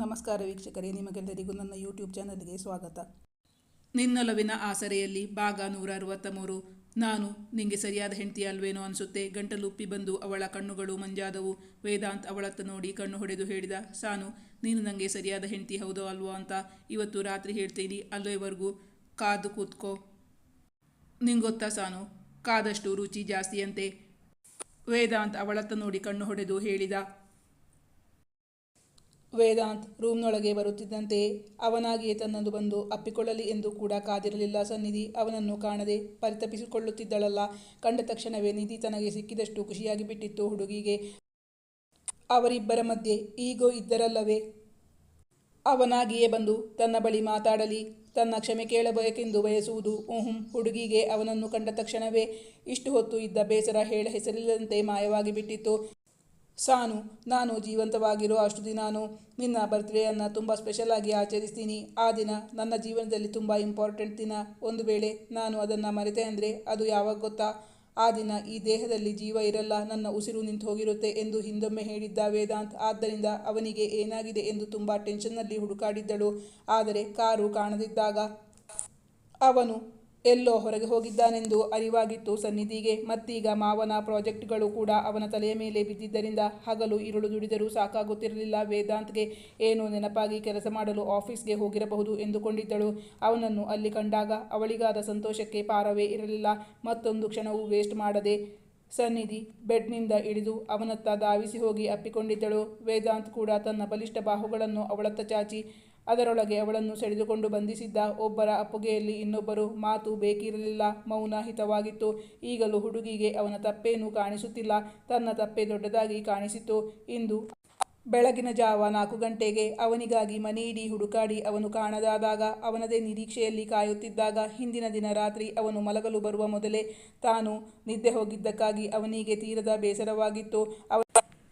ನಮಸ್ಕಾರ ವೀಕ್ಷಕರೇ, ನಿಮಗೆಲ್ಲರಿಗೂ ನನ್ನ ಯೂಟ್ಯೂಬ್ ಚಾನಲ್ಗೆ ಸ್ವಾಗತ. ನಿನ್ನೊಲವಿನ ಆಸರೆಯಲ್ಲಿ ಭಾಗ ನೂರ ಅರವತ್ತ ಮೂರು ನಾನು ನಿಂಗೆ ಸರಿಯಾದ ಹೆಂಡತಿ ಅಲ್ವೇನೋ ಅನಿಸುತ್ತೆ, ಗಂಟಲುಪ್ಪಿ ಬಂದು ಅವಳ ಕಣ್ಣುಗಳು ಮಂಜಾದವು. ವೇದಾಂತ್ ಅವಳತ್ತ ನೋಡಿ ಕಣ್ಣು ಹೊಡೆದು ಹೇಳಿದ, ಸಾನು, ನೀನು ನನಗೆ ಸರಿಯಾದ ಹೆಂಡತಿ ಹೌದೋ ಅಲ್ವೋ ಅಂತ ಇವತ್ತು ರಾತ್ರಿ ಹೇಳ್ತೀನಿ ಅಲ್ವೇವರೆಗೂ ಕಾದು ಕೂತ್ಕೋ. ನಿಂಗೊತ್ತಾ ಸಾನು? ಕಾದಷ್ಟು ರುಚಿ ಜಾಸ್ತಿಯಂತೆ. ವೇದಾಂತ್ ಅವಳತ್ತ ನೋಡಿ ಕಣ್ಣು ಹೊಡೆದು ಹೇಳಿದ ವೇದಾಂತ್ ರೂಮ್ನೊಳಗೆ ಬರುತ್ತಿದ್ದಂತೆ ಅವನಾಗಿಯೇ ತನ್ನನ್ನು ಬಂದು ಅಪ್ಪಿಕೊಳ್ಳಲಿ ಎಂದು ಕೂಡ ಕಾದಿರಲಿಲ್ಲ ಸನ್ನಿಧಿ. ಅವನನ್ನು ಕಾಣದೆ ಪರಿತಪಿಸಿಕೊಳ್ಳುತ್ತಿದ್ದಳಲ್ಲ. ಕಂಡ ತಕ್ಷಣವೇ ನಿಧಿ ತನಗೆ ಸಿಕ್ಕಿದಷ್ಟು ಖುಷಿಯಾಗಿ ಬಿಟ್ಟಿತ್ತು ಹುಡುಗಿಗೆ. ಅವರಿಬ್ಬರ ಮಧ್ಯೆ ಈಗೋ ಇದ್ದರಲ್ಲವೇ? ಅವನಾಗಿಯೇ ಬಂದು ತನ್ನ ಬಳಿ ಮಾತಾಡಲಿ. ತನ್ನ ಕ್ಷಮೆ ಕೇಳಬೇಕೆಂದು ಬಯಸುವುದು ಊಹುಂ ಹುಡುಗಿಗೆ ಅವನನ್ನು ಕಂಡ ತಕ್ಷಣವೇ ಇಷ್ಟು ಹೊತ್ತು ಇದ್ದ ಬೇಸರ ಹೇಳ ಹೆಸರಿಲ್ಲದಂತೆ ಮಾಯವಾಗಿ ಬಿಟ್ಟಿತ್ತು. ಸಾನು, ನಾನು ಜೀವಂತವಾಗಿರೋ ಅಷ್ಟು ದಿನಾನು ನಿನ್ನ ಬರ್ತ್ಡೇಯನ್ನು ತುಂಬ ಸ್ಪೆಷಲಾಗಿ ಆಚರಿಸ್ತೀನಿ. ಆ ದಿನ ನನ್ನ ಜೀವನದಲ್ಲಿ ತುಂಬ ಇಂಪಾರ್ಟೆಂಟ್ ದಿನ. ಒಂದು ವೇಳೆ ನಾನು ಅದನ್ನು ಮರೆತೆ ಅಂದರೆ ಅದು ಯಾವಾಗ ಗೊತ್ತಾ? ಆ ದಿನ ಈ ದೇಹದಲ್ಲಿ ಜೀವ ಇರಲ್ಲ, ನನ್ನ ಉಸಿರು ನಿಂತು ಹೋಗಿರುತ್ತೆ ಎಂದು ಹಿಂದೊಮ್ಮೆ ಹೇಳಿದ್ದ ವೇದಾಂತ್. ಆದ್ದರಿಂದ ಅವನಿಗೆ ಏನಾಗಿದೆ ಎಂದು ತುಂಬ ಟೆನ್ಷನ್ನಲ್ಲಿ ಹುಡುಕಾಡಿದ್ದಳು. ಆದರೆ ಕಾರು ಕಾಣದಿದ್ದಾಗ ಅವನು ಎಲ್ಲೋ ಹೊರಗೆ ಹೋಗಿದ್ದಾನೆಂದು ಅರಿವಾಗಿತ್ತು ಸನ್ನಿಧಿಗೆ. ಮತ್ತೀಗ ಮಾವನ ಪ್ರಾಜೆಕ್ಟ್ಗಳು ಕೂಡ ಅವನ ತಲೆಯ ಮೇಲೆ ಬಿದ್ದಿದ್ದರಿಂದ ಹಗಲು ಇರುಳು ದುಡಿದರೂ ಸಾಕಾಗುತ್ತಿರಲಿಲ್ಲ. ವೇದಾಂತ್ಗೆ ಏನು ನೆನಪಾಗಿ ಕೆಲಸ ಮಾಡಲು ಆಫೀಸ್ಗೆ ಹೋಗಿರಬಹುದು ಎಂದುಕೊಂಡಿದ್ದಳು. ಅವನನ್ನು ಅಲ್ಲಿ ಕಂಡಾಗ ಅವಳಿಗಾದ ಸಂತೋಷಕ್ಕೆ ಪಾರವೇ ಇರಲಿಲ್ಲ. ಮತ್ತೊಂದು ಕ್ಷಣವೂ ವೇಸ್ಟ್ ಮಾಡದೆ ಸನ್ನಿಧಿ ಬೆಡ್ನಿಂದ ಇಳಿದು ಅವನತ್ತ ಧಾವಿಸಿ ಹೋಗಿ ಅಪ್ಪಿಕೊಂಡಿದ್ದಳು. ವೇದಾಂತ್ ಕೂಡ ತನ್ನ ಬಲಿಷ್ಠ ಬಾಹುಗಳನ್ನು ಅವಳತ್ತ ಚಾಚಿ ಅದರೊಳಗೆ ಅವಳನ್ನು ಸೆಳೆದುಕೊಂಡು ಬಂಧಿಸಿದ್ದ ಒಬ್ಬರ ಅಪ್ಪುಗೆಯಲ್ಲಿ ಇನ್ನೊಬ್ಬರು, ಮಾತು ಬೇಕಿರಲಿಲ್ಲ, ಮೌನ ಹಿತವಾಗಿತ್ತು. ಈಗಲೂ ಹುಡುಗಿಗೆ ಅವನ ತಪ್ಪೇನೂ ಕಾಣಿಸುತ್ತಿಲ್ಲ. ತನ್ನ ತಪ್ಪೇ ದೊಡ್ಡದಾಗಿ ಕಾಣಿಸಿತು. ಇಂದು ಬೆಳಗಿನ ಜಾವ ನಾಲ್ಕು ಗಂಟೆಗೆ ಅವನಿಗಾಗಿ ಮನೆಯಿಡಿ ಹುಡುಕಾಡಿ ಅವನು ಕಾಣದಾದಾಗ, ಅವನದೇ ನಿರೀಕ್ಷೆಯಲ್ಲಿ ಕಾಯುತ್ತಿದ್ದಾಗ ಹಿಂದಿನ ದಿನ ರಾತ್ರಿ ಅವನು ಮಲಗಲು ಬರುವ ಮೊದಲೇ ತಾನು ನಿದ್ದೆ ಹೋಗಿದ್ದಕ್ಕಾಗಿ ಅವನಿಗೆ ತೀರದ ಬೇಸರವಾಗಿತ್ತು.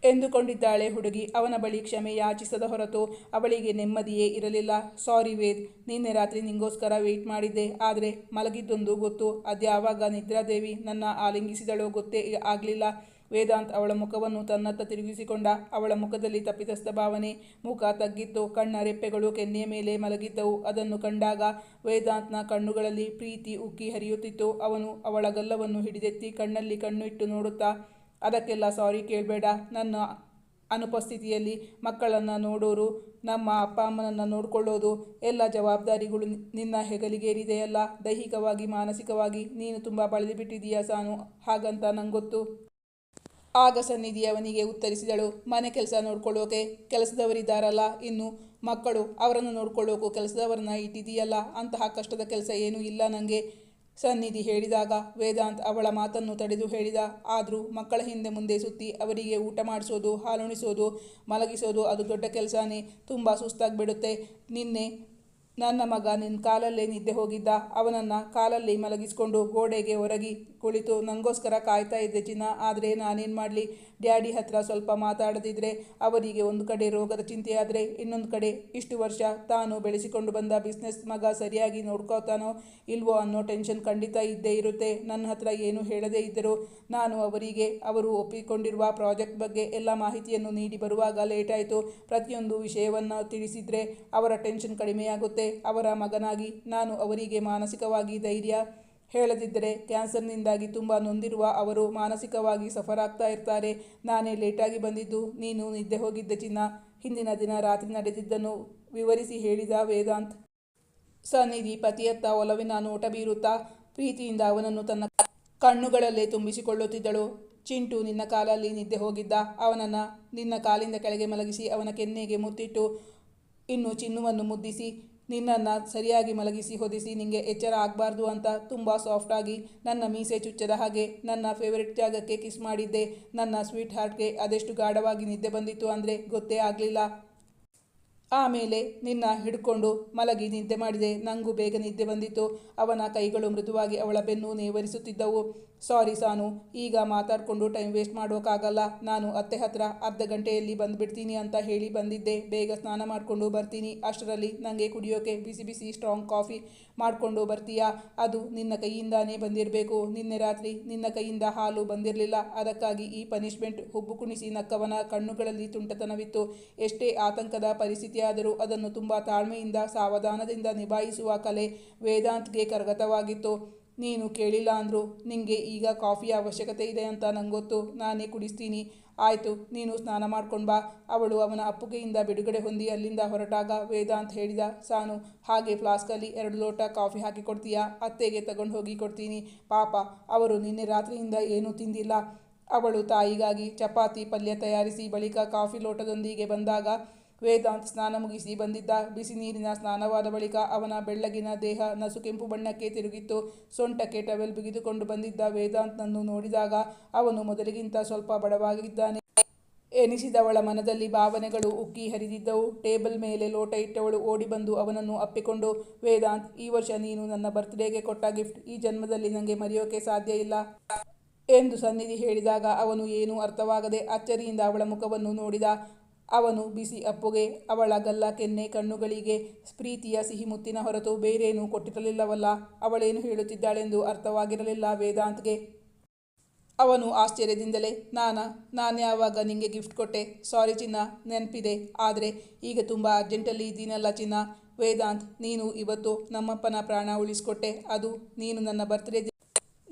ಎಂದುಕೊಂಡಿದ್ದಾಳೆ ಹುಡುಗಿ. ಅವನ ಬಳಿ ಕ್ಷಮೆ ಯಾಚಿಸದ ಹೊರತು ಅವಳಿಗೆ ನೆಮ್ಮದಿಯೇ ಇರಲಿಲ್ಲ. ಸಾರಿ ವೇದ್, ನಿನ್ನೆ ರಾತ್ರಿ ನಿಂಗೋಸ್ಕರ ವೆಯ್ಟ್ ಮಾಡಿದ್ದೆ. ಆದರೆ ಮಲಗಿದ್ದೊಂದು ಗೊತ್ತು. ಅದ್ಯಾವಾಗ ನಿದ್ರಾದೇವಿ ನನ್ನ ಆಲಿಂಗಿಸಿದಳೋ ಗೊತ್ತೇ ಆಗಲಿಲ್ಲ. ವೇದಾಂತ್ ಅವಳ ಮುಖವನ್ನು ತನ್ನತ್ತ ತಿರುಗಿಸಿಕೊಂಡ. ಅವಳ ಮುಖದಲ್ಲಿ ತಪ್ಪಿತಸ್ಥ ಭಾವನೆ. ಮುಖ ತಗ್ಗಿತ್ತು. ಕಣ್ಣ ರೆಪ್ಪೆಗಳು ಕೆನ್ನೆಯ ಮೇಲೆ ಮಲಗಿದ್ದವು. ಅದನ್ನು ಕಂಡಾಗ ವೇದಾಂತ್ನ ಕಣ್ಣುಗಳಲ್ಲಿ ಪ್ರೀತಿ ಉಕ್ಕಿ ಹರಿಯುತ್ತಿತ್ತು. ಅವನು ಅವಳ ಗಲ್ಲವನ್ನು ಹಿಡಿದೆತ್ತಿ ಕಣ್ಣಲ್ಲಿ ಕಣ್ಣು ಇಟ್ಟು ನೋಡುತ್ತಾ ಅದಕ್ಕೆಲ್ಲ ಸಾರಿ ಕೇಳಬೇಡ. ನನ್ನ ಅನುಪಸ್ಥಿತಿಯಲ್ಲಿ ಮಕ್ಕಳನ್ನು ನೋಡೋರು, ನಮ್ಮ ಅಪ್ಪ ಅಮ್ಮನನ್ನು ನೋಡಿಕೊಳ್ಳೋದು, ಎಲ್ಲ ಜವಾಬ್ದಾರಿಗಳು ನಿನ್ನ ಹೆಗಲಿಗೇರಿದೆಯಲ್ಲ. ದೈಹಿಕವಾಗಿ, ಮಾನಸಿಕವಾಗಿ ನೀನು ತುಂಬ ಬಳಲಿ ಬಿಟ್ಟಿದೀಯ ಸಾನು. ಹಾಗಂತ ನಂಗೊತ್ತು. ಆಗ ಸನ್ನಿಧಿ ಅವನಿಗೆ ಉತ್ತರಿಸಿದಳು, ಮನೆ ಕೆಲಸ ನೋಡ್ಕೊಳ್ಳೋಕೆ ಕೆಲಸದವರಿದ್ದಾರಲ್ಲ, ಇನ್ನು ಮಕ್ಕಳು ಅವರನ್ನು ನೋಡ್ಕೊಳ್ಳೋಕು ಕೆಲಸದವರನ್ನ ಇಟ್ಟಿದೆಯಲ್ಲ, ಅಂತಹ ಕಷ್ಟದ ಕೆಲಸ ಏನೂ ಇಲ್ಲ ನನಗೆ ಸನ್ನಿಧಿ ಹೇಳಿದಾಗ ವೇದಾಂತ್ ಅವಳ ಮಾತನ್ನು ತಡೆದು ಹೇಳಿದ. ಆದರೂ ಮಕ್ಕಳ ಹಿಂದೆ ಮುಂದೆ ಸುತ್ತಿ ಅವರಿಗೆ ಊಟ ಮಾಡಿಸೋದು, ಹಾಲುಣಿಸೋದು, ಮಲಗಿಸೋದು ಅದು ದೊಡ್ಡ ಕೆಲಸನೇ. ತುಂಬ ಸುಸ್ತಾಗಿಬಿಡುತ್ತೆ. ನಿನ್ನೆ ನನ್ನ ಮಗ ನಿನ್ನ ಕಾಲಲ್ಲೇ ನಿದ್ದೆ ಹೋಗಿದ್ದ. ಅವನನ್ನು ಕಾಲಲ್ಲಿ ಮಲಗಿಸ್ಕೊಂಡು ಗೋಡೆಗೆ ಹೊರಗಿ ಕುಳಿತು ನನಗೋಸ್ಕರ ಕಾಯ್ತಾ ಇದ್ದೆ ಚಿನ್ನ. ಆದರೆ ನಾನೇನು ಮಾಡಲಿ? ಡ್ಯಾಡಿ ಹತ್ರ ಸ್ವಲ್ಪ ಮಾತಾಡದಿದ್ರೆ ಅವರಿಗೆ ಒಂದು ಕಡೆ ರೋಗದ ಚಿಂತೆಯಾದರೆ ಇನ್ನೊಂದು ಕಡೆ ಇಷ್ಟು ವರ್ಷ ತಾನು ಬೆಳೆಸಿಕೊಂಡು ಬಂದ ಬಿಸ್ನೆಸ್ ಮಗ ಸರಿಯಾಗಿ ನೋಡ್ಕೋತಾನೋ ಇಲ್ವೋ ಅನ್ನೋ ಟೆನ್ಷನ್ ಖಂಡಿತ ಇದ್ದೇ ಇರುತ್ತೆ. ನನ್ನ ಹತ್ರ ಏನು ಹೇಳದೇ ಇದ್ದರೂ ನಾನು ಅವರಿಗೆ, ಅವರು ಒಪ್ಪಿಕೊಂಡಿರುವ ಪ್ರಾಜೆಕ್ಟ್ ಬಗ್ಗೆ ಎಲ್ಲ ಮಾಹಿತಿಯನ್ನು ನೀಡಿ ಬರುವಾಗ ಲೇಟಾಯಿತು ಪ್ರತಿಯೊಂದು ವಿಷಯವನ್ನು ತಿಳಿಸಿದರೆ ಅವರ ಟೆನ್ಷನ್ ಕಡಿಮೆಯಾಗುತ್ತೆ. ಅವರ ಮಗನಾಗಿ ನಾನು ಅವರಿಗೆ ಮಾನಸಿಕವಾಗಿ ಧೈರ್ಯ ಹೇಳದಿದ್ದರೆ ಕ್ಯಾನ್ಸರ್ನಿಂದಾಗಿ ತುಂಬ ನೊಂದಿರುವ ಅವರು ಮಾನಸಿಕವಾಗಿ ಸಫರಾಗ್ತಾ ಇರ್ತಾರೆ. ನಾನೇ ಲೇಟಾಗಿ ಬಂದಿದ್ದು, ನೀನು ನಿದ್ದೆ ಹೋಗಿದ್ದ ಚಿನ್ನ. ಹಿಂದಿನ ದಿನ ರಾತ್ರಿ ನಡೆದಿದ್ದನ್ನು ವಿವರಿಸಿ ಹೇಳಿದ ವೇದಾಂತ್. ಸನ್ನಿಧಿ ಪತಿಯತ್ತ ಒಲವಿನ ನೋಟ ಬೀರುತ್ತಾ ಪ್ರೀತಿಯಿಂದ ಅವನನ್ನು ತನ್ನ ಕಣ್ಣುಗಳಲ್ಲೇ ತುಂಬಿಸಿಕೊಳ್ಳುತ್ತಿದ್ದಳು. ಚಿಂಟು ನಿನ್ನ ಕಾಲಲ್ಲಿ ನಿದ್ದೆ ಹೋಗಿದ್ದ. ಅವನನ್ನು ನಿನ್ನ ಕಾಲಿಂದ ಕೆಳಗೆ ಮಲಗಿಸಿ ಅವನ ಕೆನ್ನೆಗೆ ಮುತ್ತಿಟ್ಟು, ಇನ್ನು ಚಿನ್ನುವನ್ನು ಮುದ್ದಿಸಿ ನಿನ್ನನ್ನು ಸರಿಯಾಗಿ ಮಲಗಿಸಿ ಹೊದಿಸಿ ನಿಂಗೆ ಎಚ್ಚರ ಆಗಬಾರ್ದು ಅಂತ ತುಂಬ ಸಾಫ್ಟಾಗಿ ನನ್ನ ಮೀಸೆ ಚುಚ್ಚದ ಹಾಗೆ ನನ್ನ ಫೇವರೆಟ್ ಜಾಗಕ್ಕೆ ಕಿಸ್ ಮಾಡಿದ್ದೆ. ನನ್ನ ಸ್ವೀಟ್ ಹಾರ್ಟ್ಗೆ ಅದೆಷ್ಟು ಗಾಢವಾಗಿ ನಿದ್ದೆ ಬಂದಿತ್ತು ಅಂದರೆ ಗೊತ್ತೇ ಆಗಲಿಲ್ಲ. ಆಮೇಲೆ ನಿನ್ನ ಹಿಡ್ಕೊಂಡು ಮಲಗಿ ನಿದ್ದೆ ಮಾಡಿದೆ. ನಂಗೂ ಬೇಗ ನಿದ್ದೆ ಬಂದಿತ್ತು. ಅವನ ಕೈಗಳು ಮೃದುವಾಗಿ ಅವಳ ಬೆನ್ನು ನೇವರಿಸುತ್ತಿದ್ದವು. ಸಾರಿ ಸಾನು, ಈಗ ಮಾತಾಡಿಕೊಂಡು ಟೈಮ್ ವೇಸ್ಟ್ ಮಾಡೋಕ್ಕಾಗಲ್ಲ ನಾನು ಅತ್ತೆ ಹತ್ರ ಅರ್ಧ ಗಂಟೆಯಲ್ಲಿ ಬಂದುಬಿಡ್ತೀನಿ ಅಂತ ಹೇಳಿ ಬಂದಿದ್ದೆ. ಬೇಗ ಸ್ನಾನ ಮಾಡಿಕೊಂಡು ಬರ್ತೀನಿ. ಅಷ್ಟರಲ್ಲಿ ನನಗೆ ಕುಡಿಯೋಕೆ ಬಿಸಿ ಬಿಸಿ ಸ್ಟ್ರಾಂಗ್ ಕಾಫಿ ಮಾಡಿಕೊಂಡು ಬರ್ತೀಯಾ? ಅದು ನಿನ್ನ ಕೈಯಿಂದಾನೇ ಬಂದಿರಬೇಕು. ನಿನ್ನೆ ರಾತ್ರಿ ನಿನ್ನ ಕೈಯಿಂದ ಹಾಲು ಬಂದಿರಲಿಲ್ಲ. ಅದಕ್ಕಾಗಿ ಈ ಪನಿಷ್ಮೆಂಟ್ ಹುಬ್ಬು ಕುಣಿಸಿ ನಕ್ಕವನ ಕಣ್ಣುಗಳಲ್ಲಿ ತುಂಟತನವಿತ್ತು. ಎಷ್ಟೇ ಆತಂಕದ ಪರಿಸ್ಥಿತಿಯಾದರೂ ಅದನ್ನು ತುಂಬ ತಾಳ್ಮೆಯಿಂದ, ಸಾವಧಾನದಿಂದ ನಿಭಾಯಿಸುವ ಕಲೆ ವೇದಾಂತ್ಗೆ ಕರಗತವಾಗಿತ್ತು. ನೀನು ಕೇಳಿಲ್ಲ ಅಂದರು, ನಿಂಗೆ ಈಗ ಕಾಫಿಯ ಅವಶ್ಯಕತೆ ಇದೆ ಅಂತ ನಂಗೊತ್ತು, ನಾನೇ ಕುಡಿಸ್ತೀನಿ. ಆಯಿತು, ನೀನು ಸ್ನಾನ ಮಾಡ್ಕೊಂಡು ಬಾ. ಅವಳು ಅವನ ಅಪ್ಪುಗೆಯಿಂದ ಬಿಡುಗಡೆ ಹೊಂದಿ ಅಲ್ಲಿಂದ ಹೊರಟಾಗ ವೇದ ಅಂತ ಹೇಳಿದ ಸಾನು, ಹಾಗೆ ಫ್ಲಾಸ್ಕಲ್ಲಿ ಎರಡು ಲೋಟ ಕಾಫಿ ಹಾಕಿ ಕೊಡ್ತೀಯಾ? ಅತ್ತೆಗೆ ತಗೊಂಡು ಹೋಗಿ ಕೊಡ್ತೀನಿ. ಪಾಪ, ಅವರು ನಿನ್ನೆ ರಾತ್ರಿಯಿಂದ ಏನೂ ತಿಂದಿಲ್ಲ. ಅವಳು ತಾಯಿಗಾಗಿ ಚಪಾತಿ ಪಲ್ಯ ತಯಾರಿಸಿ ಬಳಿಕ ಕಾಫಿ ಲೋಟದೊಂದಿಗೆ ಬಂದಾಗ ವೇದಾಂತ್ ಸ್ನಾನ ಮುಗಿಸಿ ಬಂದಿದ್ದ ಬಿಸಿ ನೀರಿನ ಸ್ನಾನವಾದ ಬಳಿಕ ಅವನ ಬೆಳ್ಳಗಿನ ದೇಹ ನಸು ಕೆಂಪು ಬಣ್ಣಕ್ಕೆ ತಿರುಗಿತ್ತು. ಸೊಂಟಕ್ಕೆ ಟವೆಲ್ ಬಿಗಿದುಕೊಂಡು ಬಂದಿದ್ದ ವೇದಾಂತ್ನನ್ನು ನೋಡಿದಾಗ ಅವನು ಮೊದಲಿಗಿಂತ ಸ್ವಲ್ಪ ಬಡವಾಗಿದ್ದಾನೆ. ಎನಿಸಿದವಳ ಮನದಲ್ಲಿ ಭಾವನೆಗಳು ಉಕ್ಕಿ ಹರಿದಿದ್ದವು. ಟೇಬಲ್ ಮೇಲೆ ಲೋಟ ಇಟ್ಟವಳು ಓಡಿ ಬಂದು ಅವನನ್ನು ಅಪ್ಪಿಕೊಂಡು, ವೇದಾಂತ್, ಈ ವರ್ಷ ನೀನು ನನ್ನ ಬರ್ತ್ಡೇಗೆ ಕೊಟ್ಟ ಗಿಫ್ಟ್. ಈ ಜನ್ಮದಲ್ಲಿ ನನಗೆ ಮರೆಯೋಕೆ ಸಾಧ್ಯ ಇಲ್ಲ ಎಂದು ಸನ್ನಿಧಿ ಹೇಳಿದಾಗ ಅವನು ಏನೂ ಅರ್ಥವಾಗದೆ ಅಚ್ಚರಿಯಿಂದ ಅವಳ ಮುಖವನ್ನು ನೋಡಿದ. ಅವನು ಬಿಸಿ ಅಪ್ಪುಗೆ, ಅವಳ ಗಲ್ಲ ಕೆನ್ನೆ ಕಣ್ಣುಗಳಿಗೆ ಪ್ರೀತಿಯ ಸಿಹಿ ಮುತ್ತಿನ ಹೊರತು ಬೇರೇನೂ ಕೊಟ್ಟಿರಲಿಲ್ಲವಲ್ಲ. ಅವಳೇನು ಹೇಳುತ್ತಿದ್ದಾಳೆಂದು ಅರ್ಥವಾಗಿರಲಿಲ್ಲ ವೇದಾಂತ್ಗೆ. ಅವನು ಆಶ್ಚರ್ಯದಿಂದಲೇ, ನಾನ, ನಾನು ಯಾವಾಗ ನಿಂಗೆ ಗಿಫ್ಟ್ ಕೊಟ್ಟೆ. ಸಾರಿ ಚಿನ್ನ, ನೆನಪಿದೆ. ಆದರೆ ಈಗ ತುಂಬ ಅರ್ಜೆಂಟಲ್ಲಿ ಇದ್ದೀನಲ್ಲ ಚಿನ್ನ. ವೇದಾಂತ್, ನೀನು ಇವತ್ತು ನಮ್ಮಪ್ಪನ ಪ್ರಾಣ ಉಳಿಸ್ಕೊಟ್ಟೆ. ಅದು ನೀನು ನನ್ನ ಬರ್ತ್ಡೇ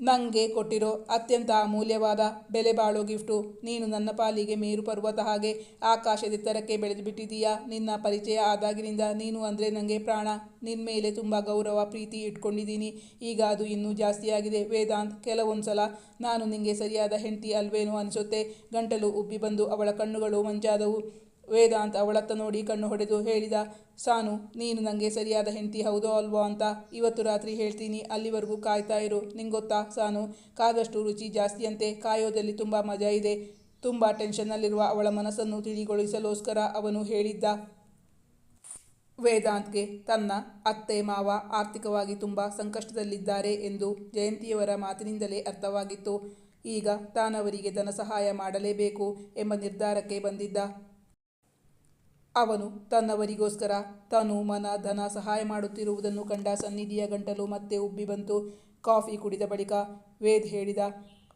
ನನಗೆ ಕೊಟ್ಟಿರೋ ಅತ್ಯಂತ ಅಮೂಲ್ಯವಾದ ಬೆಲೆ ಬಾಳೋ ಗಿಫ್ಟು. ನೀನು ನನ್ನ ಪಾಲಿಗೆ ಮೇರು ಪರ್ವತ ಹಾಗೆ ಆಕಾಶದೆತ್ತರಕ್ಕೆ ಬೆಳೆದು ಬಿಟ್ಟಿದೀಯಾ ನಿನ್ನ ಪರಿಚಯ ಆದಾಗಿನಿಂದ ನೀನು ಅಂದರೆ ನನಗೆ ಪ್ರಾಣ. ನಿನ್ನ ಮೇಲೆ ತುಂಬ ಗೌರವ, ಪ್ರೀತಿ ಇಟ್ಕೊಂಡಿದ್ದೀನಿ. ಈಗ ಅದು ಇನ್ನೂ ಜಾಸ್ತಿಯಾಗಿದೆ. ವೇದಾಂತ್ ಕೆಲವೊಂದು ಸಲ ನಾನು ನಿಂಗೆ ಸರಿಯಾದ ಹೆಂಡತಿ ಅಲ್ವೇನೋ ಅನಿಸುತ್ತೆ. ಗಂಟಲು ಉಬ್ಬಿ ಬಂದು ಅವಳ ಕಣ್ಣುಗಳು ಮಂಜಾದವು. ವೇದಾಂತ್ ಅವಳತ್ತ ನೋಡಿ ಕಣ್ಣು ಹೊಡೆದು ಹೇಳಿದ, ಸಾನು, ನೀನು ನನಗೆ ಸರಿಯಾದ ಹೆಂಡತಿ ಹೌದೋ ಅಲ್ವೋ ಅಂತ ಇವತ್ತು ರಾತ್ರಿ ಹೇಳ್ತೀನಿ, ಅಲ್ಲಿವರೆಗೂ ಕಾಯ್ತಾ ಇರು. ನಿಂಗೊತ್ತಾ, ಸಾನು? ಕಾದಷ್ಟು ರುಚಿ ಜಾಸ್ತಿಯಂತೆ, ಕಾಯೋದಲ್ಲಿ ತುಂಬ ಮಜಾ ಇದೆ. ತುಂಬ ಟೆನ್ಷನ್ನಲ್ಲಿರುವ ಅವಳ ಮನಸ್ಸನ್ನು ತಿಳಿಗೊಳಿಸಲೋಸ್ಕರ ಅವನು ಹೇಳಿದ್ದ ವೇದಾಂತ್ಗೆ, ತನ್ನ ಅತ್ತೆ ಮಾವ ಆರ್ಥಿಕವಾಗಿ ತುಂಬ ಸಂಕಷ್ಟದಲ್ಲಿದ್ದಾರೆ ಎಂದು ಜಯಂತಿಯವರ ಮಾತಿನಿಂದಲೇ ಅರ್ಥವಾಗಿತ್ತು. ಈಗ ತಾನವರಿಗೆ ಧನ ಸಹಾಯ ಮಾಡಲೇಬೇಕು ಎಂಬ ನಿರ್ಧಾರಕ್ಕೆ ಬಂದಿದ್ದ. ಅವನು ತನ್ನವರಿಗೋಸ್ಕರ ತನು ಮನ ಧನ ಸಹಾಯ ಮಾಡುತ್ತಿರುವುದನ್ನು ಕಂಡ ಸನ್ನಿಧಿಯ ಗಂಟಲು ಮತ್ತೆ ಉಬ್ಬಿ ಬಂತು. ಕಾಫಿ ಕುಡಿದ ಬಳಿಕ ವೇದ್ ಹೇಳಿದ,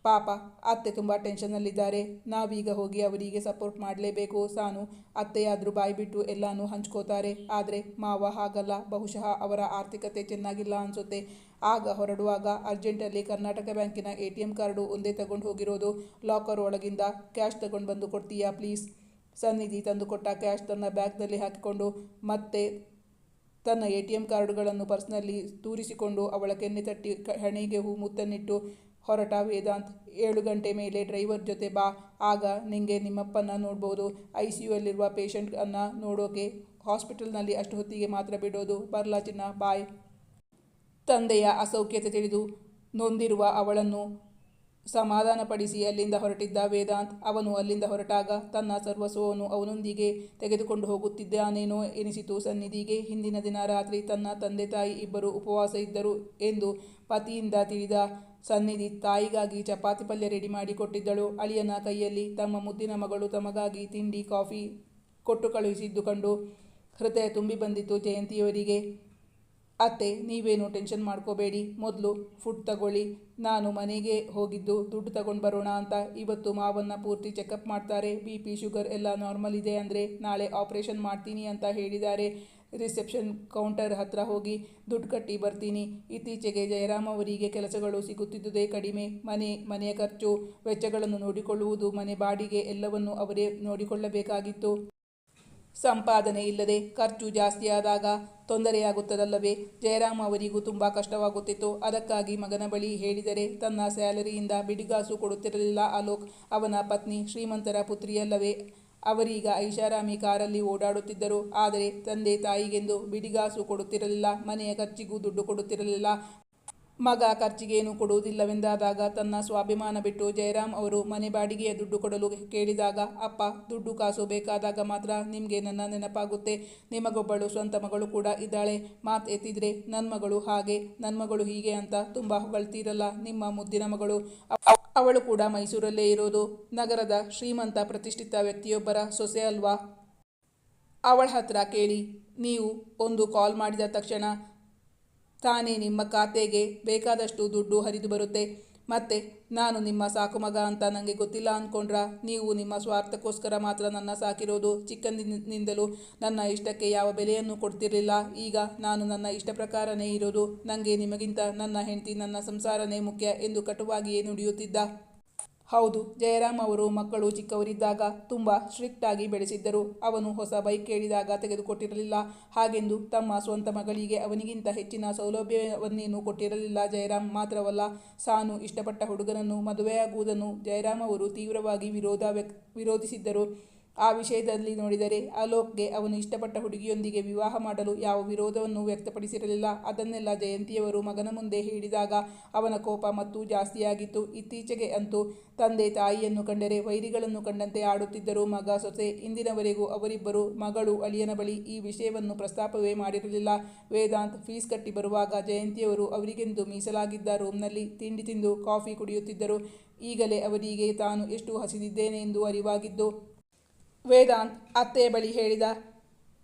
ಪಾಪ, ಅತ್ತೆ ತುಂಬ ಟೆನ್ಷನ್ನಲ್ಲಿದ್ದಾರೆ. ನಾವೀಗ ಹೋಗಿ ಅವರಿಗೆ ಸಪೋರ್ಟ್ ಮಾಡಲೇಬೇಕು. ಸಾನು, ಅತ್ತೆಯಾದರೂ ಬಾಯಿ ಬಿಟ್ಟು ಎಲ್ಲನೂ ಹಂಚ್ಕೋತಾರೆ. ಆದರೆ ಮಾವ ಹಾಗಲ್ಲ. ಬಹುಶಃ ಅವರ ಆರ್ಥಿಕತೆ ಚೆನ್ನಾಗಿಲ್ಲ ಅನಿಸುತ್ತೆ. ಆಗ ಹೊರಡುವಾಗ ಅರ್ಜೆಂಟಲ್ಲಿ ಕರ್ನಾಟಕ ಬ್ಯಾಂಕಿನ ಎ ಟಿ ಎಂ ಕಾರ್ಡು ಒಂದೇ ತಗೊಂಡು ಹೋಗಿರೋದು. ಲಾಕರ್ ಒಳಗಿಂದ ಕ್ಯಾಶ್ ತಗೊಂಡು ಬಂದು ಕೊಡ್ತೀಯಾ ಪ್ಲೀಸ್? ಸನ್ನಿಧಿ ತಂದುಕೊಟ್ಟ ಕ್ಯಾಶ್ ತನ್ನ ಬ್ಯಾಗ್ನಲ್ಲಿ ಹಾಕಿಕೊಂಡು ಮತ್ತೆ ತನ್ನ ಎ ಟಿ ಎಂ ಕಾರ್ಡುಗಳನ್ನು ಪರ್ಸ್ನಲ್ಲಿ ತೂರಿಸಿಕೊಂಡು ಅವಳ ಕೆನ್ನೆ ತಟ್ಟಿ ಹಣೆಗೆ ಹೂ ಮುತ್ತನ್ನಿಟ್ಟು, ಹೊರಟ ವೇದಾಂತ್, ಏಳು ಗಂಟೆ ಮೇಲೆ ಡ್ರೈವರ್ ಜೊತೆ ಬಾ, ಆಗ ನಿಂಗೆ ನಿಮ್ಮಪ್ಪನ ನೋಡ್ಬೋದು. ಐ ಸಿ ಯು ಅಲ್ಲಿರುವ ಪೇಷಂಟನ್ನು ನೋಡೋಕೆ ಹಾಸ್ಪಿಟಲ್ನಲ್ಲಿ ಅಷ್ಟು ಹೊತ್ತಿಗೆ ಮಾತ್ರ ಬಿಡೋದು. ಬರ್ಲಾ ಚಿನ್ನ, ಬಾಯ್. ತಂದೆಯ ಅಸೌಖ್ಯತೆ ತಿಳಿದು ನೊಂದಿರುವ ಅವಳನ್ನು ಸಮಾಧಾನಪಡಿಸಿ ಅಲ್ಲಿಂದ ಹೊರಟಿದ್ದ ವೇದಾಂತ್ ಅವನು ಅಲ್ಲಿಂದ ಹೊರಟಾಗ ತನ್ನ ಸರ್ವಸ್ವವನ್ನು ಅವನೊಂದಿಗೆ ತೆಗೆದುಕೊಂಡು ಹೋಗುತ್ತಿದ್ದಾನೇನೋ ಎನಿಸಿತು ಸನ್ನಿಧಿಗೆ. ಹಿಂದಿನ ದಿನ ರಾತ್ರಿ ತನ್ನ ತಂದೆ ತಾಯಿ ಇಬ್ಬರು ಉಪವಾಸ ಇದ್ದರು ಎಂದು ಪತಿಯಿಂದ ತಿಳಿದ ಸನ್ನಿಧಿ ತಾಯಿಗಾಗಿ ಚಪಾತಿ ಪಲ್ಯ ರೆಡಿ ಮಾಡಿ ಕೊಟ್ಟಿದ್ದಳು. ಅಳಿಯನ ಕೈಯಲ್ಲಿ ತಮ್ಮ ಮುದ್ದಿನ ಮಗಳು ತಮಗಾಗಿ ತಿಂಡಿ, ಕಾಫಿ ಕೊಟ್ಟು ಕಳುಹಿಸಿದ್ದು ಕಂಡು ಹೃದಯ ತುಂಬಿ ಬಂದಿತ್ತು ಜಯಂತಿಯವರಿಗೆ. ಅತ್ತೆ, ನೀವೇನು ಟೆನ್ಷನ್ ಮಾಡ್ಕೋಬೇಡಿ. ಮೊದಲು ಫುಡ್ ತಗೊಳ್ಳಿ. ನಾನು ಮನೆಗೆ ಹೋಗಿದ್ದು ದುಡ್ಡು ತಗೊಂಡು ಬರೋಣ ಅಂತ. ಇವತ್ತು ಮಾವನ್ನ ಪೂರ್ತಿ ಚೆಕಪ್ ಮಾಡ್ತಾರೆ. ಬಿ ಪಿ, ಶುಗರ್ ಎಲ್ಲ ನಾರ್ಮಲ್ ಇದೆ ಅಂದರೆ ನಾಳೆ ಆಪ್ರೇಷನ್ ಮಾಡ್ತೀನಿ ಅಂತ ಹೇಳಿದ್ದಾರೆ. ರಿಸೆಪ್ಷನ್ ಕೌಂಟರ್ ಹತ್ರ ಹೋಗಿ ದುಡ್ಡು ಕಟ್ಟಿ ಬರ್ತೀನಿ. ಇತ್ತೀಚೆಗೆ ಜಯರಾಮ್ ಅವರಿಗೆ ಕೆಲಸಗಳು ಸಿಗುತ್ತಿದ್ದುದೇ ಕಡಿಮೆ. ಮನೆ, ಮನೆಯ ಖರ್ಚು, ವೆಚ್ಚಗಳನ್ನು ನೋಡಿಕೊಳ್ಳುವುದು, ಮನೆ ಬಾಡಿಗೆ ಎಲ್ಲವನ್ನು ಅವರೇ ನೋಡಿಕೊಳ್ಳಬೇಕಾಗಿತ್ತು. ಸಂಪಾದನೆ ಇಲ್ಲದೆ ಖರ್ಚು ಜಾಸ್ತಿಯಾದಾಗ ತೊಂದರೆಯಾಗುತ್ತದಲ್ಲವೇ? ಜಯರಾಮ್ ಅವರಿಗೂ ತುಂಬ ಕಷ್ಟವಾಗುತ್ತಿತ್ತು. ಅದಕ್ಕಾಗಿ ಮಗನ ಬಳಿ ಹೇಳಿದರೆ ತನ್ನ ಸ್ಯಾಲರಿಯಿಂದ ಬಿಡಿಗಾಸು ಕೊಡುತ್ತಿರಲಿಲ್ಲ ಅಲೋಕ್. ಅವನ ಪತ್ನಿ ಶ್ರೀಮಂತರ ಪುತ್ರಿಯಲ್ಲವೇ? ಅವರೀಗ ಐಷಾರಾಮಿ ಕಾರಲ್ಲಿ ಓಡಾಡುತ್ತಿದ್ದರು. ಆದರೆ ತಂದೆ ತಾಯಿಗೆಂದು ಬಿಡಿಗಾಸು ಕೊಡುತ್ತಿರಲಿಲ್ಲ. ಮನೆಯ ಖರ್ಚಿಗೂ ದುಡ್ಡು ಕೊಡುತ್ತಿರಲಿಲ್ಲ. ಮಗ ಖರ್ಚಿಗೇನು ಕೊಡುವುದಿಲ್ಲವೆಂದಾದಾಗ ತನ್ನ ಸ್ವಾಭಿಮಾನ ಬಿಟ್ಟು ಜಯರಾಮ್ ಅವರು ಮನೆ ಬಾಡಿಗೆಯ ದುಡ್ಡು ಕೊಡಲು ಕೇಳಿದಾಗ, ಅಪ್ಪ, ದುಡ್ಡು ಕಾಸು ಬೇಕಾದಾಗ ಮಾತ್ರ ನಿಮಗೆ ನನ್ನ ನೆನಪಾಗುತ್ತೆ. ನಿಮಗೊಬ್ಬಳು, ಸ್ವಂತ ಮಗಳು ಕೂಡ ಇದ್ದಾಳೆ. ಮಾತು ಎತ್ತಿದ್ರೆ ನನ್ನ ಮಗಳು ಹಾಗೆ ನನ್ನ ಮಗಳು ಹೀಗೆ ಅಂತ ತುಂಬ ಹೊಗಳ್ತೀರಲ್ಲ ನಿಮ್ಮ ಮುದ್ದಿನ ಮಗಳು. ಅವಳು ಕೂಡ ಮೈಸೂರಲ್ಲೇ ಇರೋದು. ನಗರದ ಶ್ರೀಮಂತ ಪ್ರತಿಷ್ಠಿತ ವ್ಯಕ್ತಿಯೊಬ್ಬರ ಸೊಸೆ ಅಲ್ವಾ? ಅವಳ ಹತ್ರ ಕೇಳಿ, ನೀವು ಒಂದು ಕಾಲ್ ಮಾಡಿದ ತಕ್ಷಣ ತಾನೇ ನಿಮ್ಮ ಖಾತೆಗೆ ಬೇಕಾದಷ್ಟು ದುಡ್ಡು ಹರಿದು ಬರುತ್ತೆ. ಮತ್ತೆ ನಾನು ನಿಮ್ಮ ಸಾಕು ಮಗ ಅಂತ ನನಗೆ ಗೊತ್ತಿಲ್ಲ ಅಂದ್ಕೊಂಡ್ರ ನೀವು ನಿಮ್ಮ ಸ್ವಾರ್ಥಕ್ಕೋಸ್ಕರ ಮಾತ್ರ ನನ್ನ ಸಾಕಿರೋದು. ಚಿಕ್ಕಂದಿನಿಂದಲೂ ನನ್ನ ಇಷ್ಟಕ್ಕೆ ಯಾವ ಬೆಲೆಯನ್ನು ಕೊಡ್ತಿರಲಿಲ್ಲ. ಈಗ ನಾನು ನನ್ನ ಇಷ್ಟ ಪ್ರಕಾರನೇ ಇರೋದು. ನನಗೆ ನಿಮಗಿಂತ ನನ್ನ ಹೆಂಡತಿ ನನ್ನ ಸಂಸಾರನೇ ಮುಖ್ಯ ಎಂದು ಕಟುವಾಗಿಯೇ ನುಡಿಯುತ್ತಿದ್ದ. ಹೌದು, ಜಯರಾಮ್ ಅವರು ಮಕ್ಕಳು ಚಿಕ್ಕವರಿದ್ದಾಗ ತುಂಬ ಸ್ಟ್ರಿಕ್ಟ್ ಆಗಿ ಬೆಳೆಸಿದ್ದರು. ಅವನು ಹೊಸ ಬೈಕ್ ಕೇಳಿದಾಗ ತೆಗೆದುಕೊಟ್ಟಿರಲಿಲ್ಲ. ಹಾಗೆಂದು ತಮ್ಮ ಸ್ವಂತ ಮಗಳಿಗೆ ಅವನಿಗಿಂತ ಹೆಚ್ಚಿನ ಸೌಲಭ್ಯವನ್ನೇನು ಕೊಟ್ಟಿರಲಿಲ್ಲ. ಜಯರಾಮ್ ಮಾತ್ರವಲ್ಲ, ಸಾನು ಇಷ್ಟಪಟ್ಟ ಹುಡುಗನನ್ನು ಮದುವೆಯಾಗುವುದನ್ನು ಜಯರಾಮ್ ಅವರು ತೀವ್ರವಾಗಿ ವಿರೋಧ ವ್ಯಕ್ ವಿರೋಧಿಸಿದ್ದರು. ಆ ವಿಷಯದಲ್ಲಿ ನೋಡಿದರೆ ಅಲೋಕ್ಗೆ ಅವನು ಇಷ್ಟಪಟ್ಟ ಹುಡುಗಿಯೊಂದಿಗೆ ವಿವಾಹ ಮಾಡಲು ಯಾವ ವಿರೋಧವನ್ನು ವ್ಯಕ್ತಪಡಿಸಿರಲಿಲ್ಲ. ಅದನ್ನೆಲ್ಲ ಜಯಂತಿಯವರು ಮಗನ ಮುಂದೆ ಹೇಳಿದಾಗ ಅವನ ಕೋಪ ಮತ್ತೂ ಜಾಸ್ತಿಯಾಗಿತ್ತು. ಇತ್ತೀಚೆಗೆ ಅಂತೂ ತಂದೆ ತಾಯಿಯನ್ನು ಕಂಡರೆ ವೈರಿಗಳನ್ನು ಕಂಡಂತೆ ಆಡುತ್ತಿದ್ದರು ಮಗ ಸೊಸೆ. ಇಂದಿನವರೆಗೂ ಅವರಿಬ್ಬರು ಮಗಳು ಅಳಿಯನ ಬಳಿ ಈ ವಿಷಯವನ್ನು ಪ್ರಸ್ತಾಪವೇ ಮಾಡಿರಲಿಲ್ಲ. ವೇದಾಂತ್ ಫೀಸ್ ಕಟ್ಟಿ ಬರುವಾಗ ಜಯಂತಿಯವರು ಅವರಿಗೆಂದು ಮೀಸಲಾಗಿದ್ದ ರೂಮ್ನಲ್ಲಿ ತಿಂಡಿ ತಿಂದು ಕಾಫಿ ಕುಡಿಯುತ್ತಿದ್ದರು. ಈಗಲೇ ಅವರಿಗೆ ತಾನು ಎಷ್ಟು ಹಸಿದಿದ್ದೇನೆ ಎಂದು ಅರಿವಾಗಿದ್ದು ವೇದಾಂತ್ ಅತ್ತೆಯ ಬಳಿ ಹೇಳಿದ,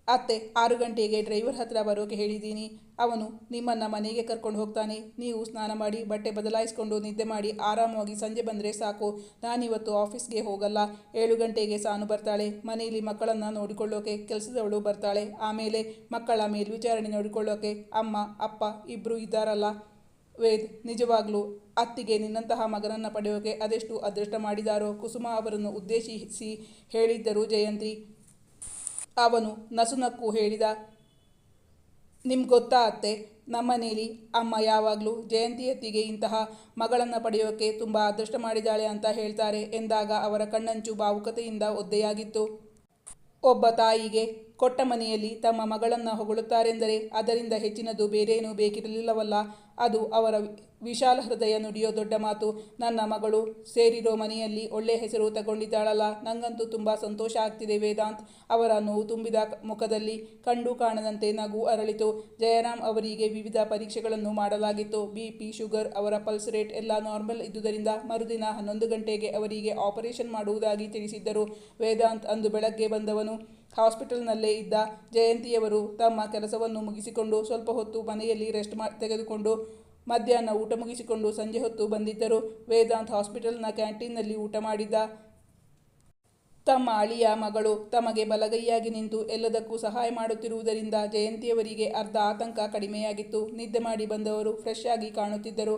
ಅತ್ತೆ, ಆರು ಗಂಟೆಗೆ ಡ್ರೈವರ್ ಹತ್ರ ಬರೋಕೆ ಹೇಳಿದ್ದೀನಿ. ಅವನು ನಿಮ್ಮನ್ನು ಮನೆಗೆ ಕರ್ಕೊಂಡು ಹೋಗ್ತಾನೆ. ನೀವು ಸ್ನಾನ ಮಾಡಿ, ಬಟ್ಟೆ ಬದಲಾಯಿಸಿಕೊಂಡು ನಿದ್ದೆ ಮಾಡಿ, ಆರಾಮವಾಗಿ ಸಂಜೆ ಬಂದರೆ ಸಾಕು. ನಾನಿವತ್ತು ಆಫೀಸ್ಗೆ ಹೋಗಲ್ಲ. ಏಳು ಗಂಟೆಗೆ ಸಾನು ಬರ್ತಾಳೆ. ಮನೆಯಲ್ಲಿ ಮಕ್ಕಳನ್ನು ನೋಡಿಕೊಳ್ಳೋಕೆ ಕೆಲಸದವಳು ಬರ್ತಾಳೆ. ಆಮೇಲೆ ಮಕ್ಕಳ ಮೇಲ್ವಿಚಾರಣೆ ನೋಡಿಕೊಳ್ಳೋಕೆ ಅಮ್ಮ, ಅಪ್ಪ ಇಬ್ಬರು ಇದ್ದಾರಲ್ಲ. ವೇದ್, ನಿಜವಾಗ್ಲೂ ಅತ್ತಿಗೆ ನಿನ್ನಂತಹ ಮಗನನ್ನು ಪಡೆಯೋಕೆ ಅದೆಷ್ಟು ಅದೃಷ್ಟ ಮಾಡಿದಾರೋ ಕುಸುಮ ಅವರನ್ನು ಉದ್ದೇಶಿಸಿ ಹೇಳಿದ್ದರು ಜಯಂತಿ. ಅವನು ನಸುನಕ್ಕು ಹೇಳಿದ, ನಿಮ್ಗೆ ಗೊತ್ತಾ ಅತ್ತೆ ನಮ್ಮನೇಲಿ ಅಮ್ಮ ಯಾವಾಗಲೂ ಜಯಂತಿ ಅತ್ತಿಗೆ ಇಂತಹ ಮಗಳನ್ನು ಪಡೆಯೋಕೆ ತುಂಬ ಅದೃಷ್ಟ ಮಾಡಿದ್ದಾಳೆ ಅಂತ ಹೇಳ್ತಾರೆ ಎಂದಾಗ ಅವರ ಕಣ್ಣಂಚು ಭಾವುಕತೆಯಿಂದ ಒದ್ದೆಯಾಗಿತ್ತು. ಒಬ್ಬ ತಾಯಿಗೆ ಕೊಟ್ಟ ಮನೆಯಲ್ಲಿ ತಮ್ಮ ಮಗಳನ್ನು ಹೊಗಳುತ್ತಾರೆಂದರೆ ಅದರಿಂದ ಹೆಚ್ಚಿನದು ಬೇರೇನೂ ಬೇಕಿರಲಿಲ್ಲವಲ್ಲ. ಅದು ಅವರ ವಿಶಾಲ ಹೃದಯ ನುಡಿಯೋ ದೊಡ್ಡ ಮಾತು. ನನ್ನ ಮಗಳು ಸೇರಿರೋ ಮನೆಯಲ್ಲಿ ಒಳ್ಳೆ ಹೆಸರು ತಗೊಂಡಿದ್ದಾಳಲ್ಲ, ನಂಗಂತೂ ತುಂಬ ಸಂತೋಷ ಆಗ್ತಿದೆ ವೇದಾಂತ್. ಅವರ ನೋವು ತುಂಬಿದ ಮುಖದಲ್ಲಿ ಕಂಡು ಕಾಣದಂತೆ ನಗು ಅರಳಿತು. ಜಯರಾಮ್ ಅವರಿಗೆ ವಿವಿಧ ಪರೀಕ್ಷೆಗಳನ್ನು ಮಾಡಲಾಗಿತ್ತು. ಬಿ ಪಿ ಶುಗರ್ ಅವರ ಪಲ್ಸ್ ರೇಟ್ ಎಲ್ಲ ನಾರ್ಮಲ್ ಇದ್ದುದರಿಂದ ಮರುದಿನ ಹನ್ನೊಂದು ಗಂಟೆಗೆ ಅವರಿಗೆ ಆಪರೇಷನ್ ಮಾಡುವುದಾಗಿ ತಿಳಿಸಿದ್ದರು. ವೇದಾಂತ್ ಅಂದು ಬೆಳಗ್ಗೆ ಬಂದವನು ಹಾಸ್ಪಿಟಲ್ನಲ್ಲೇ ಇದ್ದ ಜಯಂತಿಯವರು ತಮ್ಮ ಕೆಲಸವನ್ನು ಮುಗಿಸಿಕೊಂಡು ಸ್ವಲ್ಪ ಹೊತ್ತು ಮನೆಯಲ್ಲಿ ರೆಸ್ಟ್ ಮಾ, ತೆಗೆದುಕೊಂಡು ಮಧ್ಯಾಹ್ನ ಊಟ ಮುಗಿಸಿಕೊಂಡು ಸಂಜೆ ಹೊತ್ತು ಬಂದಿದ್ದರು. ವೇದಾಂತ್ ಹಾಸ್ಪಿಟಲ್ನ ಕ್ಯಾಂಟೀನ್ನಲ್ಲಿ ಊಟ ಮಾಡಿದ್ದ ತಮ್ಮ ಅಳಿಯ ಮಗಳು ತಮಗೆ ಬಲಗೈಯಾಗಿ ನಿಂತು ಎಲ್ಲದಕ್ಕೂ ಸಹಾಯ ಮಾಡುತ್ತಿರುವುದರಿಂದ ಜಯಂತಿಯವರಿಗೆ ಅರ್ಧ ಆತಂಕ ಕಡಿಮೆಯಾಗಿತ್ತು. ನಿದ್ದೆ ಮಾಡಿ ಬಂದವರು ಫ್ರೆಶ್ ಆಗಿ ಕಾಣುತ್ತಿದ್ದರು.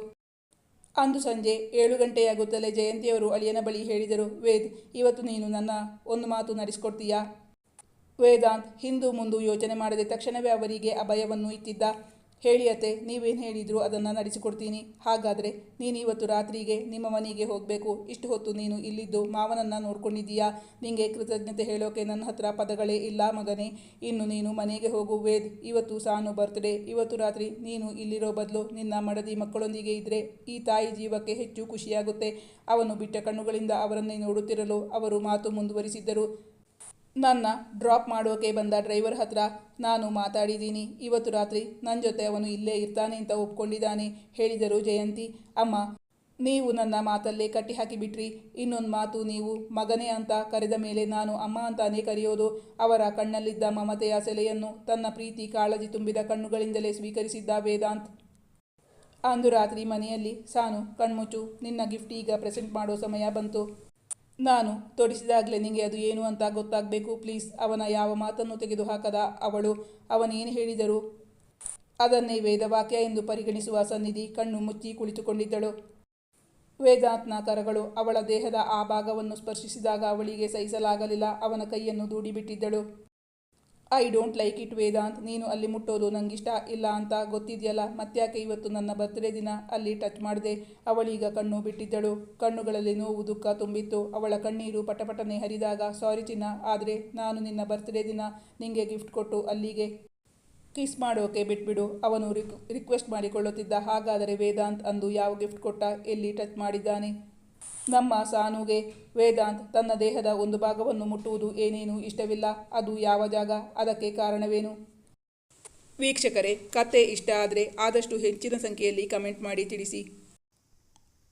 ಅಂದು ಸಂಜೆ ಏಳು ಗಂಟೆಯಾಗುತ್ತಲೇ ಜಯಂತಿಯವರು ಅಳಿಯನ ಬಳಿ ಹೇಳಿದರು, ವೇದ್, ಇವತ್ತು ನೀನು ನನ್ನ ಒಂದು ಮಾತು ನಡೆಸಿಕೊಡ್ತೀಯಾ? ವೇದಾಂತ್ ಹಿಂದೂ ಮುಂದು ಯೋಚನೆ ಮಾಡದೆ ತಕ್ಷಣವೇ ಅವರಿಗೆ ಅಭಯವನ್ನು ಇತ್ತಿದ್ದ ಹೇಳಿ ಅತ್ತೆ, ನೀವೇನು ಹೇಳಿದ್ರು ಅದನ್ನು ನಡೆಸಿಕೊಡ್ತೀನಿ. ಹಾಗಾದರೆ ನೀನು ಇವತ್ತು ರಾತ್ರಿಗೆ ನಿಮ್ಮ ಮನೆಗೆ ಹೋಗಬೇಕು. ಇಷ್ಟು ಹೊತ್ತು ನೀನು ಇಲ್ಲಿದ್ದು ಮಾವನನ್ನು ನೋಡ್ಕೊಂಡಿದ್ದೀಯಾ? ನಿಮಗೆ ಕೃತಜ್ಞತೆ ಹೇಳೋಕೆ ನನ್ನ ಹತ್ರ ಪದಗಳೇ ಇಲ್ಲ ಮಗನೇ. ಇನ್ನು ನೀನು ಮನೆಗೆ ಹೋಗು ವೇದ್. ಇವತ್ತು ಸಾನು ಬರ್ತ್ಡೇ ಇವತ್ತು ರಾತ್ರಿ ನೀನು ಇಲ್ಲಿರೋ ಬದಲು ನಿನ್ನ ಮಡದಿ ಮಕ್ಕಳೊಂದಿಗೆ ಇದ್ದರೆ ಈ ತಾಯಿ ಜೀವಕ್ಕೆ ಹೆಚ್ಚು ಖುಷಿಯಾಗುತ್ತೆ. ಅವನು ಬಿಟ್ಟ ಕಣ್ಣುಗಳಿಂದ ಅವರನ್ನೇ ನೋಡುತ್ತಿರಲು ಅವರು ಮಾತು ಮುಂದುವರಿಸಿದ್ದರು. ನನ್ನ ಡ್ರಾಪ್ ಮಾಡೋಕೆ ಬಂದ ಡ್ರೈವರ್ ಹತ್ರ, ನಾನು ಮಾತಾಡಿದ್ದೀನಿ. ಇವತ್ತು ರಾತ್ರಿ ನನ್ನ ಜೊತೆ ಅವನು ಇಲ್ಲೇ ಇರ್ತಾನೆ ಅಂತ ಒಪ್ಕೊಂಡಿದ್ದಾನೆ, ಹೇಳಿದರು ಜಯಂತಿ. ಅಮ್ಮ, ನೀವು ನನ್ನ ಮಾತಲ್ಲೇ ಕಟ್ಟಿ ಹಾಕಿಬಿಟ್ರಿ ಇನ್ನೊಂದು ಮಾತು ನೀವು ಮಗನೇ ಅಂತ ಕರೆದ ಮೇಲೆ ನಾನು ಅಮ್ಮ ಅಂತಾನೇ ಕರೆಯೋದು. ಅವರ ಕಣ್ಣಲ್ಲಿದ್ದ ಮಮತೆಯ ಸೆಲೆಯನ್ನು ತನ್ನ ಪ್ರೀತಿ ಕಾಳಜಿ ತುಂಬಿದ ಕಣ್ಣುಗಳಿಂದಲೇ ಸ್ವೀಕರಿಸಿದ್ದ ವೇದಾಂತ್. ಅಂದು ರಾತ್ರಿ ಮನೆಯಲ್ಲಿ ಸಾನು ಕಣ್ಮುಚ್ಚು ನಿನ್ನ ಗಿಫ್ಟ್ ಈಗ ಪ್ರೆಸೆಂಟ್ ಮಾಡೋ ಸಮಯ ಬಂತು. ನಾನು ತೊಡಿಸಿದಾಗಲೇ ನಿಮಗೆ ಅದು ಏನು ಅಂತ ಗೊತ್ತಾಗಬೇಕು. ಪ್ಲೀಸ್, ಅವನ ಯಾವ ಮಾತನ್ನು ತೆಗೆದುಹಾಕದ? ಅವಳು ಅವನೇನು ಹೇಳಿದರು? ಅದನ್ನೇ ವೇದವಾಕ್ಯ ಎಂದು ಪರಿಗಣಿಸುವ ಸನ್ನಿಧಿ ಕಣ್ಣು ಮುಚ್ಚಿ ಕುಳಿತುಕೊಂಡಿದ್ದಳು. ವೇದಾತ್ನ ಕರಗಳು ಅವಳ ದೇಹದ ಆ ಭಾಗವನ್ನು ಸ್ಪರ್ಶಿಸಿದಾಗ ಅವಳಿಗೆ ಸಹಿಸಲಾಗಲಿಲ್ಲ. ಅವನ ಕೈಯನ್ನು ದೂಡಿಬಿಟ್ಟಿದ್ದಳು. I don't like it Vedant ನೀನು ಅಲ್ಲಿ ಮುಟ್ಟೋದು ನಂಗಿಷ್ಟ ಇಲ್ಲ ಅಂತ ಗೊತ್ತಿದೆಯಲ್ಲ? ಮತ್ತ್ಯಾಕೆ ಇವತ್ತು ನನ್ನ ಬರ್ತ್ಡೇ ದಿನ ಅಲ್ಲಿ ಟಚ್ ಮಾಡಿದೆ? ಅವಳೀಗ ಕಣ್ಣು ಬಿಟ್ಟಿದ್ದಳು. ಕಣ್ಣುಗಳಲ್ಲಿ ನೋವು, ದುಃಖ ತುಂಬಿತ್ತು. ಅವಳ ಕಣ್ಣೀರು ಪಟಪಟನೆ ಹರಿದಾಗ ಸಾರಿ ಚಿನ್ನ, ಆದರೆ ನಾನು ನಿನ್ನ ಬರ್ತ್ಡೇ ದಿನ ನಿಂಗೆ ಗಿಫ್ಟ್ ಕೊಟ್ಟು ಅಲ್ಲಿಗೆ ಕಿಸ್ ಮಾಡೋಕೆ ಬಿಟ್ಬಿಡು. ಅವನು ರಿಕ್ ರಿಕ್ವೆಸ್ಟ್ ಮಾಡಿಕೊಳ್ಳುತ್ತಿದ್ದ ಹಾಗಾದರೆ ವೇದಾಂತ್ ಅಂದು ಯಾವ ಗಿಫ್ಟ್ ಕೊಟ್ಟ? ಎಲ್ಲಿ ಟಚ್ ಮಾಡಿದ್ದಾನೆ? ನಮ್ಮ ಸಾನುಗೆ ವೇದಾಂತ್ ತನ್ನ ದೇಹದ ಒಂದು ಭಾಗವನ್ನು ಮುಟ್ಟುವುದು ಏನೇನು ಇಷ್ಟವಿಲ್ಲ. ಅದು ಯಾವ ಜಾಗ? ಅದಕ್ಕೆ ಕಾರಣವೇನು? ವೀಕ್ಷಕರೇ ಕತೆ ಇಷ್ಟ ಆದರೆ ಆದಷ್ಟು ಹೆಚ್ಚಿನ ಸಂಖ್ಯೆಯಲ್ಲಿ ಕಮೆಂಟ್ ಮಾಡಿ ತಿಳಿಸಿ.